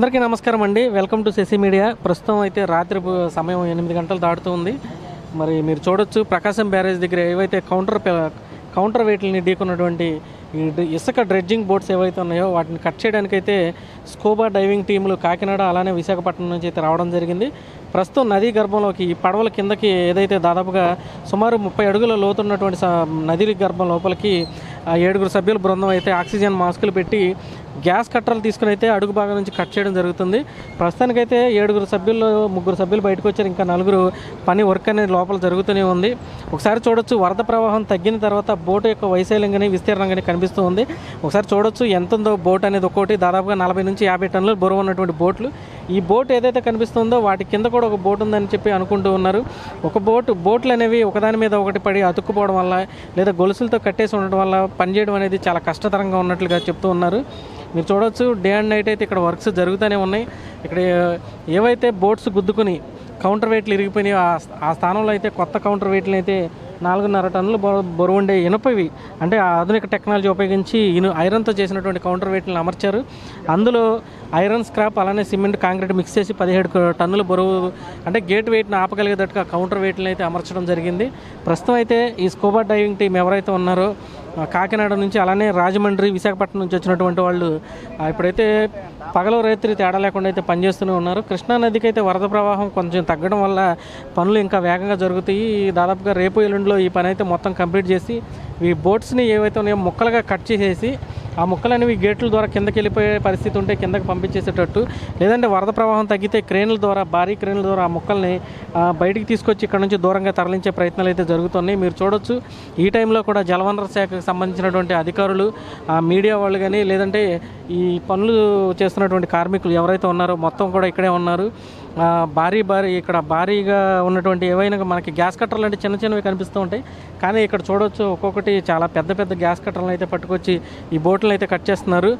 అందరికీ నమస్కారం అండి. వెల్కమ్ టు శశి మీడియా ప్రస్తుతం అయితే రాత్రి సమయం ఎనిమిది గంటలు దాటుతూ ఉంది. మరి మీరు చూడొచ్చు ప్రకాశం బ్యారేజ్ దగ్గర ఏవైతే కౌంటర్ కౌంటర్ వెయిట్లని ఢీకున్నటువంటి ఈ ఇసుక డ్రెడ్జింగ్ బోట్స్ ఏవైతే ఉన్నాయో వాటిని కట్ చేయడానికైతే స్కోబా డైవింగ్ టీములు కాకినాడ అలానే విశాఖపట్నం నుంచి అయితే రావడం జరిగింది. ప్రస్తుతం నదీ గర్భంలోకి ఈ పడవల కిందకి ఏదైతే దాదాపుగా సుమారు ముప్పై అడుగుల లోతున్నటువంటి స- నది గర్భం లోపలికి ఆ ఏడుగురు సభ్యుల బృందం అయితే ఆక్సిజన్ మాస్కులు పెట్టి గ్యాస్ కట్టర్లు తీసుకుని అయితే అడుగు భాగం నుంచి కట్ చేయడం జరుగుతుంది. ప్రస్తుతానికైతే ఏడుగురు సభ్యులు ముగ్గురు సభ్యులు బయటకు వచ్చారు. ఇంకా నలుగురు పని వర్క్ అనేది లోపల జరుగుతూనే ఉంది. ఒకసారి చూడొచ్చు వరద ప్రవాహం తగ్గిన తర్వాత బోటు యొక్క వైశాల్యం కానీ విస్తీర్ణం కానీ కనిపిస్తూ ఉంది. ఒకసారి చూడొచ్చు ఎంత ఉందో బోట్ అనేది ఒక్కోటి దాదాపుగా నలభై నుంచి యాభై టన్నులు బరువు ఉన్నటువంటి బోట్లు. ఈ బోట్ ఏదైతే కనిపిస్తుందో వాటి కింద కూడా ఒక బోట్ ఉందని చెప్పి అనుకుంటూ ఉన్నారు. ఒక బోటు బోట్లు అనేవి ఒకదాని మీద ఒకటి పడి అతుక్కుపోవడం వల్ల లేదా గొలుసులతో కట్టేసి ఉండడం వల్ల పనిచేయడం అనేది చాలా కష్టతరంగా ఉన్నట్లుగా చెప్తూ ఉన్నారు. మీరు చూడొచ్చు డే అండ్ నైట్ అయితే ఇక్కడ వర్క్స్ జరుగుతూనే ఉన్నాయి. ఇక్కడ ఏవైతే బోట్స్ గుద్దుకుని కౌంటర్ వెయిట్లు ఇరిగిపోయినాయి ఆ ఆ స్థానంలో అయితే కొత్త కౌంటర్ వెయిట్లు అయితే నాలుగున్నర టన్నులు బరువు ఉండే ఇనుపవి అంటే ఆధునిక టెక్నాలజీ ఉపయోగించి ఇను ఐరన్తో చేసినటువంటి కౌంటర్ వెయిట్లను అమర్చారు. అందులో ఐరన్ స్క్రాప్ అలానే సిమెంట్ కాంక్రీట్ మిక్స్ చేసి పదిహేడు టన్నుల బరువు అంటే గేట్ వెయిట్ని ఆపగలిగేటట్టుగా కౌంటర్ వెయిట్లను అయితే అమర్చడం జరిగింది. ప్రస్తుతం అయితే ఈ స్కూబా డైవింగ్ టీం ఎవరైతే ఉన్నారో కాకినాడ నుంచి అలానే రాజమండ్రి విశాఖపట్నం నుంచి వచ్చినటువంటి వాళ్ళు ఇప్పుడైతే పగలు రాత్రి తేడా లేకుండా అయితే పనిచేస్తూనే ఉన్నారు. కృష్ణా నదికి అయితే వరద ప్రవాహం కొంచెం తగ్గడం వల్ల పనులు ఇంకా వేగంగా జరుగుతాయి. దాదాపుగా రేపు ఎల్లుండిలో ఈ పని అయితే మొత్తం కంప్లీట్ చేసి ఈ బోట్స్ని ఏవైతే ఉన్నాయో ముక్కలుగా కట్ చేసేసి ఆ ముక్కలు అనేవి గేట్ల ద్వారా కిందకి వెళ్ళిపోయే పరిస్థితి ఉంటే కిందకి పంపించేసేటట్టు. లేదంటే వరద ప్రవాహం తగ్గితే క్రేన్ల ద్వారా భారీ క్రేన్ల ద్వారా ఆ ముక్కల్ని బయటికి తీసుకొచ్చి ఇక్కడ నుంచి దూరంగా తరలించే ప్రయత్నాలు అయితే జరుగుతున్నాయి. మీరు చూడొచ్చు. ఈ టైంలో కూడా జలవనరుల శాఖకు సంబంధించినటువంటి అధికారులు ఆ మీడియా వాళ్ళు కానీ లేదంటే ఈ పనులు చేస్తున్నటువంటి కార్మికులు ఎవరైతే ఉన్నారో మొత్తం కూడా ఇక్కడే ఉన్నారు. భారీ భారీ ఇక్కడ భారీగా ఉన్నటువంటి ఏవైనా మనకి గ్యాస్ కట్టర్లు అంటే చిన్న చిన్నవి కనిపిస్తూ ఉంటాయి. కానీ ఇక్కడ చూడవచ్చు ఒక్కొక్కటి చాలా పెద్ద పెద్ద గ్యాస్ కట్టర్లను అయితే పట్టుకొచ్చి ఈ బోట్లను అయితే కట్ చేస్తున్నారు.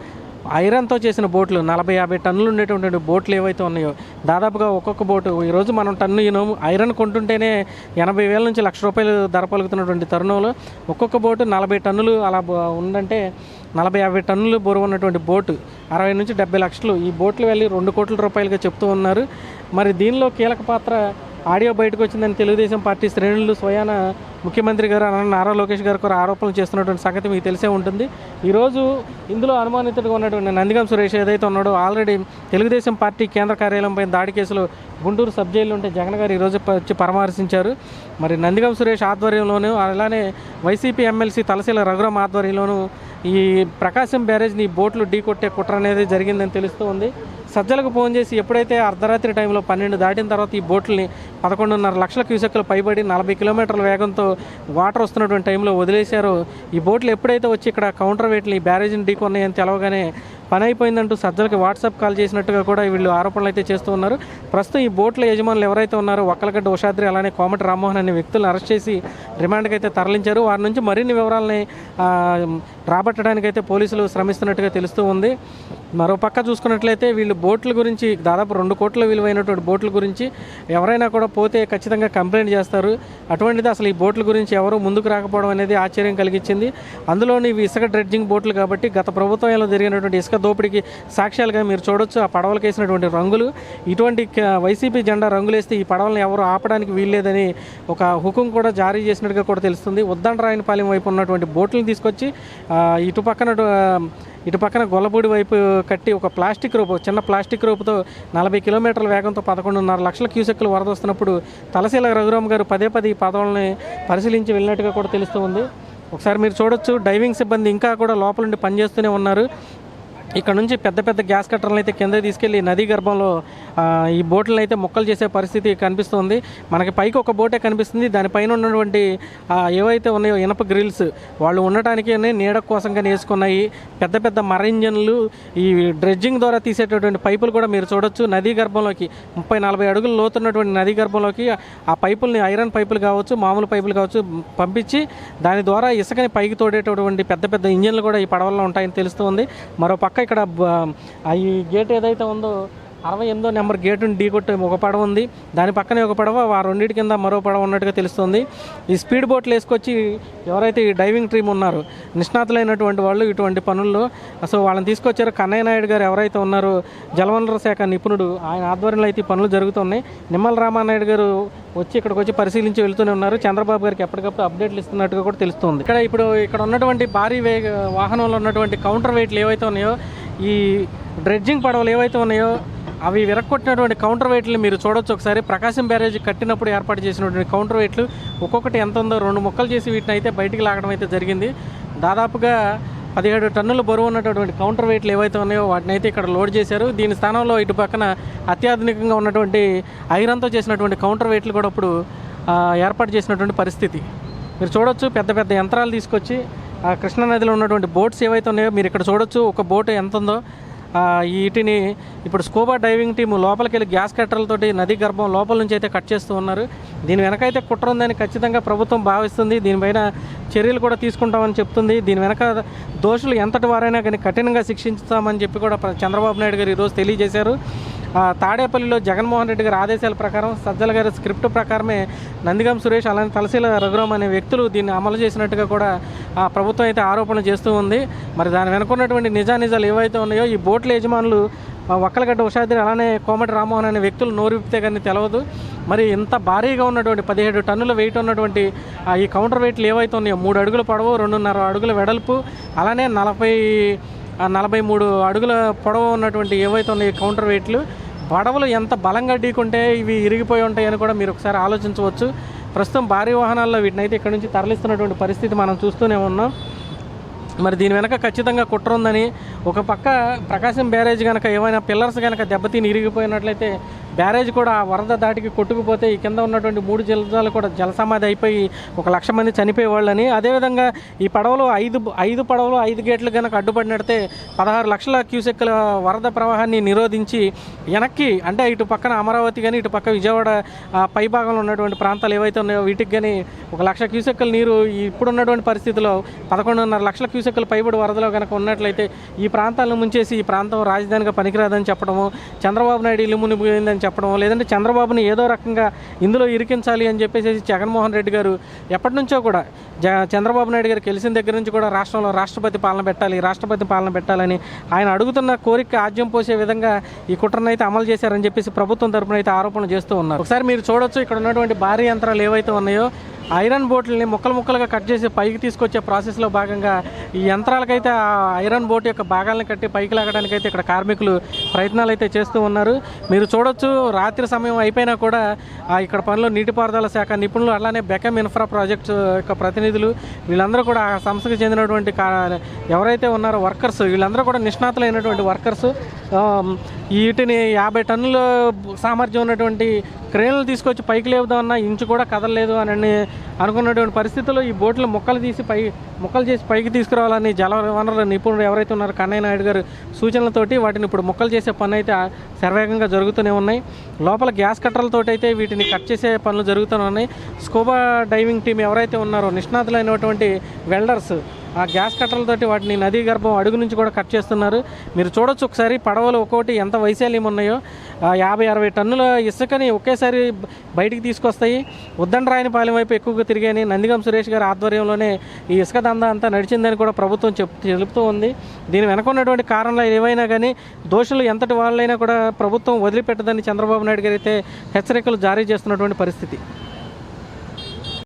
ఐరన్తో చేసిన బోట్లు నలభై యాభై టన్నులు ఉండేటువంటి బోట్లు ఏవైతే ఉన్నాయో దాదాపుగా ఒక్కొక్క బోటు ఈరోజు మనం టన్ను ఇనము ఐరన్ కొంటుంటేనే ఎనభై వేల నుంచి లక్ష రూపాయలు ధర పలుకుతున్నటువంటి తరుణంలో ఒక్కొక్క బోటు నలభై టన్నులు అలా ఉందంటే నలభై యాభై టన్నులు బరువు ఉన్నటువంటి బోటు అరవై నుంచి డెబ్బై లక్షలు. ఈ బోట్లు వెళ్ళి రెండు కోట్ల రూపాయలుగా చెప్తూ ఉన్నారు. మరి దీనిలో కీలక పాత్ర ఆడియో బయటకు వచ్చిందని తెలుగుదేశం పార్టీ శ్రేణులు స్వయాన ముఖ్యమంత్రి గారు అలానే నారా లోకేష్ గారు కూడా ఆరోపణలు చేస్తున్నటువంటి సంగతి మీకు తెలిసే ఉంటుంది. ఈరోజు ఇందులో అనుమానితుడిగా ఉన్నటువంటి నందిగం సురేష్ ఏదైతే ఉన్నాడో ఆల్రెడీ తెలుగుదేశం పార్టీ కేంద్ర కార్యాలయంపై దాడి కేసులో గుంటూరు సబ్ జైలు ఉంటే జగన్ గారు ఈరోజు వచ్చి పరామర్శించారు. మరి నందిగం సురేష్ ఆధ్వర్యంలోనూ అలానే వైసీపీ ఎమ్మెల్సీ తలశీల రఘురామ్ ఆధ్వర్యంలోనూ ఈ ప్రకాశం బ్యారేజ్ని బోట్లు ఢీకొట్టే కుట్ర అనేది జరిగిందని తెలుస్తూ ఉంది. సజ్జలకు ఫోన్ చేసి ఎప్పుడైతే అర్ధరాత్రి టైంలో పన్నెండు దాటిన తర్వాత ఈ బోట్లని పదకొండున్నర లక్షల క్యూసెక్లు పైబడి నలభై కిలోమీటర్ల వేగంతో వాటర్ వస్తున్నటువంటి టైంలో వదిలేశారో. ఈ బోట్లు ఎప్పుడైతే వచ్చి ఇక్కడ కౌంటర్ వెయిట్లు బ్యారేజ్ని ఢీకొన్నాయని తెలవగానే పని అయిపోయిందంటూ సజ్జలకి వాట్సాప్ కాల్ చేసినట్టుగా కూడా వీళ్ళు ఆరోపణలు అయితే చేస్తూ ఉన్నారు. ప్రస్తుతం ఈ బోట్ల యజమానులు ఎవరైతే ఉన్నారో ఒక్కలగడ్డ ఉషాద్రి అలానే కోమటి రామ్మోహన్ అనే వ్యక్తులను అరెస్ట్ చేసి రిమాండ్కి అయితే తరలించారు. వారి నుంచి మరిన్ని వివరాలని రాబట్టడానికైతే పోలీసులు శ్రమిస్తున్నట్టుగా తెలుస్తూ ఉంది. మరో పక్క చూసుకున్నట్లయితే వీళ్ళు బోట్ల గురించి దాదాపు రెండు కోట్ల విలువైనటువంటి బోట్ల గురించి ఎవరైనా కూడా పోతే ఖచ్చితంగా కంప్లైంట్ చేస్తారు. అటువంటిది అసలు ఈ బోట్ల గురించి ఎవరు ముందుకు రాకపోవడం అనేది ఆశ్చర్యం కలిగించింది. అందులోని ఇవి ఇసుక డ్రెడ్జింగ్ బోట్లు కాబట్టి గత ప్రభుత్వంలో జరిగినటువంటి ఇసుక దోపిడీకి సాక్ష్యాలుగా మీరు చూడొచ్చు. ఆ పడవలకు వేసినటువంటి రంగులు. ఇటువంటి వైసీపీ జెండా రంగులేస్తే ఈ పడవలను ఎవరు ఆపడానికి వీల్లేదని ఒక హుకుం కూడా జారీ చేసినట్టుగా కూడా తెలుస్తుంది. ఉద్దండరాయనపాలెం వైపు ఉన్నటువంటి బోట్లను తీసుకొచ్చి ఇటు పక్కన ఇటు పక్కన గొల్లపూడి వైపు కట్టి ఒక ప్లాస్టిక్ రూపు చిన్న ప్లాస్టిక్ రూపుతో నలభై కిలోమీటర్ల వేగంతో పదకొండున్నర లక్షల క్యూసెక్లు వరద వస్తున్నప్పుడు తలశీల రఘురామ్ గారు పదే పదే ఈ పదవులని పరిశీలించి వెళ్ళినట్టుగా కూడా తెలుస్తూ ఉంది. ఒకసారి మీరు చూడొచ్చు డైవింగ్ సిబ్బంది ఇంకా కూడా లోపల నుండి పనిచేస్తూనే ఉన్నారు. ఇక్కడ నుంచి పెద్ద పెద్ద గ్యాస్ కట్టర్లు అయితే కింద తీసుకెళ్ళి నదీ గర్భంలో ఈ బోట్లను అయితే మొక్కలు చేసే పరిస్థితి కనిపిస్తుంది. మనకి పైకి ఒక బోటే కనిపిస్తుంది. దానిపైన ఉన్నటువంటి ఏవైతే ఉన్నాయో ఇనప గ్రిల్స్ వాళ్ళు ఉండటానికి నీడ కోసంగా వేసుకున్నాయి. పెద్ద పెద్ద మర ఇంజన్లు ఈ డ్రెడ్జింగ్ ద్వారా తీసేటటువంటి పైపులు కూడా మీరు చూడొచ్చు. నదీ గర్భంలోకి ముప్పై నలభై అడుగులు లోతున్నటువంటి నదీ గర్భంలోకి ఆ పైపుల్ని ఐరన్ పైపులు కావచ్చు మామూలు పైపులు కావచ్చు పంపించి దాని ద్వారా ఇసుకని పైకి తోడేటటువంటి పెద్ద పెద్ద ఇంజన్లు కూడా ఈ పడవల్లో ఉంటాయని తెలుస్తుంది. మరో పక్క ఇక్కడ ఈ గేట్ ఏదైతే ఉందో అరవై ఎనిమిదో నెంబర్ గేటును ఢీ కొట్టి ఒక పడవ ఉంది. దాని పక్కనే ఒక పడవ ఆ రెండింటి కింద మరో పడవ ఉన్నట్టుగా తెలుస్తుంది. ఈ స్పీడ్ బోట్లు వేసుకొచ్చి ఎవరైతే ఈ డైవింగ్ ట్రీమ్ ఉన్నారో నిష్ణాతులైనటువంటి వాళ్ళు ఇటువంటి పనుల్లో అసలు వాళ్ళని తీసుకొచ్చారు. కన్నయ్య నాయుడు గారు ఎవరైతే ఉన్నారో జలవనరుల శాఖ నిపుణుడు ఆయన ఆధ్వర్యంలో అయితే ఈ పనులు జరుగుతున్నాయి. నిమ్మల రామానాయుడు గారు వచ్చి ఇక్కడికి వచ్చి పరిశీలించి వెళ్తూనే ఉన్నారు. చంద్రబాబు గారికి ఎప్పటికప్పుడు అప్డేట్లు ఇస్తున్నట్టుగా కూడా తెలుస్తుంది. ఇక్కడ ఇప్పుడు ఇక్కడ ఉన్నటువంటి భారీ వేగ వాహనంలో ఉన్నటువంటి కౌంటర్ వెయిట్లు ఏవైతే ఉన్నాయో ఈ డ్రెడ్జింగ్ పడవలు ఏవైతే ఉన్నాయో అవి విరక్కొట్టినటువంటి కౌంటర్ వెయిట్లు మీరు చూడొచ్చు ఒకసారి. ప్రకాశం బ్యారేజ్ కట్టినప్పుడు ఏర్పాటు చేసినటువంటి కౌంటర్ వెయిట్లు ఒక్కొక్కటి ఎంత ఉందో రెండు ముక్కలు చేసి వీటిని అయితే బయటికి లాగడం అయితే జరిగింది. దాదాపుగా పదిహేడు టన్నుల బరువు ఉన్నటువంటి కౌంటర్ వెయిట్లు ఏవైతే ఉన్నాయో వాటిని అయితే ఇక్కడ లోడ్ చేశారు. దీని స్థానంలో ఇటు పక్కన అత్యాధునికంగా ఉన్నటువంటి ఐరన్తో చేసినటువంటి కౌంటర్ వెయిట్లు కూడా ఇప్పుడు ఏర్పాటు చేసినటువంటి పరిస్థితి. మీరు చూడొచ్చు పెద్ద పెద్ద యంత్రాలు తీసుకొచ్చి ఆ కృష్ణా నదిలో ఉన్నటువంటి బోట్స్ ఏవైతే ఉన్నాయో మీరు ఇక్కడ చూడొచ్చు. ఒక బోట్ ఎంత ఉందో వీటిని ఇప్పుడు స్కూబా డైవింగ్ టీము లోపలికి వెళ్ళి గ్యాస్ కట్టర్లతోటి నది గర్భం లోపల నుంచి అయితే కట్ చేస్తూ ఉన్నారు. దీని వెనకైతే కుట్ర ఉందని ఖచ్చితంగా ప్రభుత్వం భావిస్తుంది. దీనిపైన చర్యలు కూడా తీసుకుంటామని చెప్తుంది. దీని వెనక దోషులు ఎంతటి వారైనా కానీ కఠినంగా శిక్షించుతామని చెప్పి కూడా చంద్రబాబు నాయుడు గారు ఈరోజు తెలియజేశారు. తాడేపల్లిలో జగన్మోహన్ రెడ్డి గారి ఆదేశాల ప్రకారం సజ్జల గారి స్క్రిప్ట్ ప్రకారమే నందిగం సురేష్ అలానే తలసీల రఘురామ్ అనే వ్యక్తులు దీన్ని అమలు చేసినట్టుగా కూడా ఆ ప్రభుత్వం అయితే ఆరోపణలు చేస్తూ ఉంది. మరి దాని వెనుకున్నటువంటి నిజానిజాలు ఏవైతే ఉన్నాయో ఈ బోట్ల యజమానులు ఒక్కలగడ్డ ఉషాద్రి అలానే కోమటి రామ్మోహన్ అనే వ్యక్తులు నోరుపితే కానీ తెలియదు మరి ఇంత భారీగా ఉన్నటువంటి పదిహేడు టన్నుల వెయిట్ ఉన్నటువంటి ఆ, ఈ కౌంటర్ వెయిట్లు ఏవైతే ఉన్నాయో మూడు అడుగుల పొడవు రెండున్నర అడుగుల వెడల్పు అలానే నలభై నలభై మూడు అడుగుల పొడవు ఉన్నటువంటి ఏవైతే ఉన్నాయి కౌంటర్ వెయిట్లు పడవలు ఎంత బలంగా ఢీకుంటే ఇవి ఇరిగిపోయి ఉంటాయని కూడా మీరు ఒకసారి ఆలోచించవచ్చు. ప్రస్తుతం భారీ వాహనాల్లో వీటిని అయితే ఇక్కడ నుంచి తరలిస్తున్నటువంటి పరిస్థితి మనం చూస్తూనే ఉన్నాం. మరి దీని వెనక ఖచ్చితంగా కుట్ర ఉందని ఒక పక్క ప్రకాశం బ్యారేజ్ కనుక ఏమైనా పిల్లర్స్ కనుక దెబ్బతిని ఇరిగిపోయినట్లయితే బ్యారేజ్ కూడా వరద దాటికి కొట్టుకుపోతే ఈ కింద ఉన్నటువంటి మూడు జిల్లాలు కూడా జలసమాధి అయిపోయి ఒక లక్ష మంది చనిపోయేవాళ్ళని. అదేవిధంగా ఈ పడవలు ఐదు ఐదు పడవలు ఐదు గేట్లు కనుక అడ్డుపడినడితే పదహారు లక్షల క్యూసెక్ల వరద ప్రవాహాన్ని నిరోధించి వెనక్కి అంటే ఇటు పక్కన అమరావతి కానీ ఇటు పక్క విజయవాడ పై భాగంలో ఉన్నటువంటి ప్రాంతాలు ఏవైతే ఉన్నాయో వీటికి కానీ ఒక లక్ష క్యూసెక్కుల నీరు ఇప్పుడున్నటువంటి పరిస్థితిలో పదకొండున్నర లక్షల క్యూసెక్కుల పైబడి వరదలో కనుక ఉన్నట్లయితే ఈ ప్రాంతాలను ముంచేసి ఈ ప్రాంతం రాజధానిగా పనికిరాదని చెప్పడము. చంద్రబాబు నాయుడు ఇల్లు మునిగిపోయిందని చెప్పడం లేదంటే చంద్రబాబుని ఏదో రకంగా ఇందులో ఇరికించాలి అని చెప్పేసి జగన్మోహన్ రెడ్డి గారు ఎప్పటి నుంచో కూడా జ చంద్రబాబు నాయుడు గారు గెలిచిన దగ్గర నుంచి కూడా రాష్ట్రంలో రాష్ట్రపతి పాలన పెట్టాలి రాష్ట్రపతి పాలన పెట్టాలని ఆయన అడుగుతున్న కోరిక ఆజ్యం పోసే విధంగా ఈ కుట్రను అయితే అమలు చేశారని చెప్పేసి ప్రభుత్వం తరపున అయితే ఆరోపణలు చేస్తూ ఉన్నారు. ఒకసారి మీరు చూడొచ్చు ఇక్కడ ఉన్నటువంటి భారీ యంత్రాలు ఏవైతే ఉన్నాయో ఐరన్ బోట్లని ముక్కలు ముక్కలుగా కట్ చేసి పైకి తీసుకొచ్చే ప్రాసెస్లో భాగంగా ఈ యంత్రాలకైతే ఆ ఐరన్ బోట్ యొక్క భాగాలను కట్టి పైకి లాగడానికి అయితే ఇక్కడ కార్మికులు ప్రయత్నాలు అయితే చేస్తూ ఉన్నారు. మీరు చూడొచ్చు రాత్రి సమయం అయిపోయినా కూడా ఇక్కడ పనిలో నీటిపారుదల శాఖ నిపుణులు అలానే బెకమ్ ఇన్ఫ్రా ప్రాజెక్ట్స్ యొక్క ప్రతినిధులు వీళ్ళందరూ కూడా ఆ సంస్థకు చెందినటువంటి కా ఎవరైతే ఉన్నారో వర్కర్స్ వీళ్ళందరూ కూడా నిష్ణాతులైనటువంటి వర్కర్స్ వీటిని యాభై టన్నుల సామర్థ్యం ఉన్నటువంటి క్రేన్లు తీసుకొచ్చి పైకి లేవుదామన్నా ఇంచు కూడా కదలలేదు అని అనుకున్నటువంటి పరిస్థితుల్లో ఈ బోట్లు మొక్కలు తీసి పై మొక్కలు చేసి పైకి తీసుకురావాలని జల వనరుల నిపుణులు ఎవరైతే ఉన్నారో కన్నయ్య నాయుడు గారు సూచనలతోటి వాటిని ఇప్పుడు మొక్కలు చేసే పని అయితే శరవేగంగా జరుగుతూనే ఉన్నాయి. లోపల గ్యాస్ కట్టర్లతోటి అయితే వీటిని కట్ చేసే పనులు జరుగుతూనే ఉన్నాయి. స్కూబా డైవింగ్ టీం ఎవరైతే ఉన్నారో నిష్ణాతులైనటువంటి వెల్డర్స్ ఆ గ్యాస్ కట్టలతోటి వాటిని నదీ గర్భం అడుగు నుంచి కూడా కట్ చేస్తున్నారు. మీరు చూడొచ్చు ఒకసారి పడవలు ఒక్కోటి ఎంత వైశాల్యం ఉన్నాయో. యాభై అరవై టన్నుల ఇసుకని ఒకేసారి బయటికి తీసుకొస్తాయి. ఉద్దండరాయనిపాలెం వైపు ఎక్కువగా తిరిగాయని నందిగం సురేష్ గారి ఆధ్వర్యంలోనే ఈ ఇసుక దందా అంతా నడిచిందని కూడా ప్రభుత్వం చెప్ తెలుపుతూ ఉంది. దీని వెనకున్నటువంటి కారణాలు ఏవైనా కానీ దోషులు ఎంతటి వాళ్ళైనా కూడా ప్రభుత్వం వదిలిపెట్టదని చంద్రబాబు నాయుడు గారు అయితే హెచ్చరికలు జారీ చేస్తున్నటువంటి పరిస్థితి.